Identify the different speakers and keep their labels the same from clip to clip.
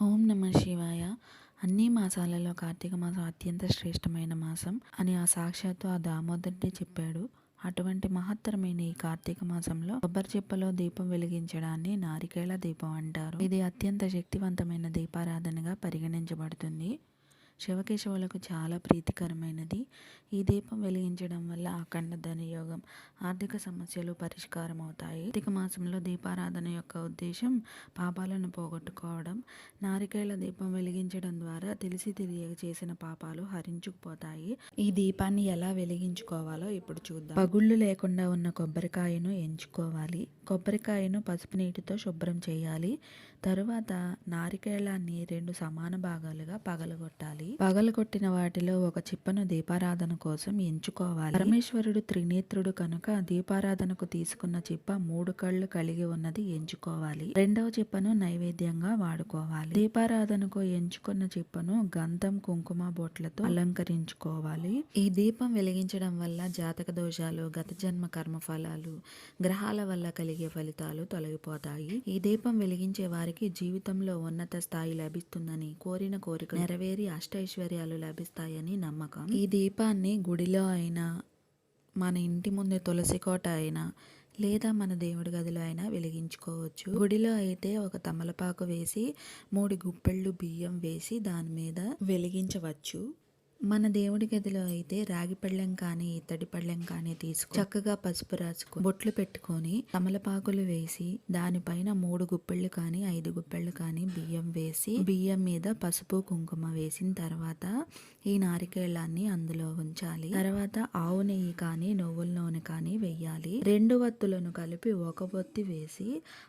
Speaker 1: ఓం నమ శివాయ. అన్ని మాసాలలో కార్తీక మాసం అత్యంత శ్రేష్టమైన మాసం అని ఆ సాక్షాత్తు ఆ దామోదరుడే చెప్పాడు. అటువంటి మహత్తరమైన ఈ కార్తీక మాసంలో కొబ్బరి చిప్పలో దీపం వెలిగించడాన్ని నారికేళ దీపం అంటారు. ఇది అత్యంత శక్తివంతమైన దీపారాధనగా పరిగణించబడుతుంది. శివకేశవులకు చాలా ప్రీతికరమైనది. ఈ దీపం వెలిగించడం వల్ల అఖండ ధనియోగం ఆర్థిక సమస్యలు పరిష్కారం అవుతాయి కార్తీక మాసంలో దీపారాధన యొక్క ఉద్దేశం పాపాలను పోగొట్టుకోవడం. నారికేళ దీపం వెలిగించడం ద్వారా తెలిసి తెలియక చేసిన పాపాలు హరించుకుపోతాయి. ఈ దీపాన్ని ఎలా వెలిగించుకోవాలో ఇప్పుడు చూద్దాం. పగుళ్ళు లేకుండా ఉన్న కొబ్బరికాయను ఎంచుకోవాలి. కొబ్బరికాయను పసుపు నీటితో శుభ్రం చేయాలి. తరువాత నారికేళాన్ని రెండు సమాన భాగాలుగా పగలగొట్టాలి. పగలగొట్టిన వాటిలో ఒక చిప్పను దీపారాధన కోసం ఎంచుకోవాలి. పరమేశ్వరుడు త్రినేత్రుడు కనుక దీపారాధనకు తీసుకున్న చిప్ప మూడు కళ్ళు కలిగి ఉన్నది ఎంచుకోవాలి. రెండవ చిప్పను నైవేద్యంగా వాడుకోవాలి. దీపారాధనకు ఎంచుకున్న చిప్పను గంధం కుంకుమ బొట్లతో అలంకరించుకోవాలి. ఈ దీపం వెలిగించడం వల్ల జాతక దోషాలు గత జన్మ కర్మ ఫలాలు గ్రహాల వల్ల కలిగే ఫలితాలు తొలగిపోతాయి. ఈ దీపం వెలిగించే వారికి జీవితంలో ఉన్నత స్థాయి లభిస్తుందని కోరిన కోరిక నెరవేరి అష్ట అష్టైశ్వర్యాలు లభిస్తాయని నమ్మకం. ఈ దీపాన్ని గుడిలో అయినా మన ఇంటి ముందే తులసి కోట అయినా లేదా మన దేవుడి గదిలో అయినా వెలిగించుకోవచ్చు. గుడిలో అయితే ఒక తమలపాకు వేసి మూడు గుప్పెళ్ళు బియ్యం వేసి దాని మీద వెలిగించవచ్చు. మన దేవుడి గదిలో అయితే రాగి పళ్ళెం కానీ ఇత్తడి పళ్ళెం కానీ తీసుకు చక్కగా పసుపు రాసుకుని బొట్లు పెట్టుకొని తమలపాకులు వేసి దానిపైన మూడు గుప్పెళ్ళు కానీ ఐదు గుప్పెళ్ళు కానీ బియ్యం వేసి బియ్యం మీద పసుపు కుంకుమ వేసిన తర్వాత ఈ నారికేళాన్ని అందులో ఉంచాలి. తర్వాత ఆవు నెయ్యి కానీ నువ్వుల నూనె కానీ వెయ్యాలి రెండు వత్తులను కలిపి ఒక ఒత్తి వేసి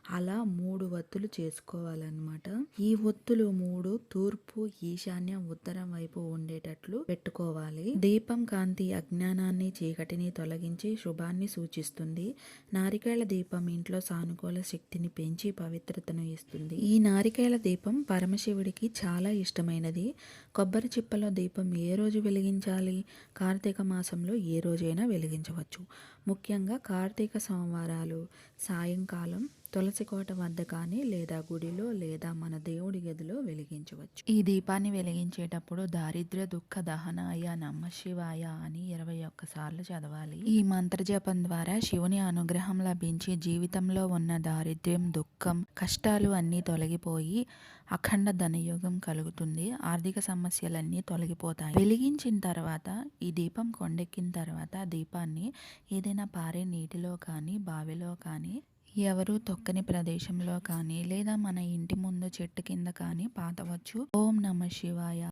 Speaker 1: అలా మూడు వత్తులు చేసుకోవాలన్నమాట. ఈ ఒత్తులు మూడు తూర్పు ఈశాన్యం ఉత్తరం వైపు ఉండేటట్లు పెట్టుకోవాలి. దీపం కాంతి అజ్ఞానాన్ని చీకటిని తొలగించి శుభాన్ని సూచిస్తుంది. నారికేళ దీపం ఇంట్లో సానుకూల శక్తిని పెంచి పవిత్రతను ఇస్తుంది. ఈ నారికేళ దీపం పరమశివుడికి చాలా ఇష్టమైనది. కొబ్బరి చిప్పలో దీపం ఏ రోజు వెలిగించాలి? కార్తీక మాసంలో ఏ రోజైనా వెలిగించవచ్చు. ముఖ్యంగా కార్తీక సోమవారాలు సాయంకాలం తులసి కోట వద్ద కానీ లేదా గుడిలో లేదా మన దేవుడి గదిలో వెలిగించవచ్చు. ఈ దీపాన్ని వెలిగించేటప్పుడు దారిద్ర్య దుఃఖ దహనాయ నమ శివాయ అని ఇరవై ఒక్కసార్లు చదవాలి. ఈ మంత్రజపం ద్వారా శివుని అనుగ్రహం లభించి జీవితంలో ఉన్న దారిద్ర్యం దుఃఖం కష్టాలు అన్నీ తొలగిపోయి అఖండ ధనయోగం కలుగుతుంది. ఆర్థిక సమస్యలన్నీ తొలగిపోతాయి. వెలిగించిన తర్వాత ఈ దీపం కొండెక్కిన తర్వాత దీపాన్ని ఏదైనా పారే నీటిలో కానీ బావిలో కానీ ఎవరు తొక్కని ప్రదేశంలో కానీ లేదా మన ఇంటి ముందు చెట్టు కింద కానీ పాతవచ్చు. ఓం నమ శివాయ.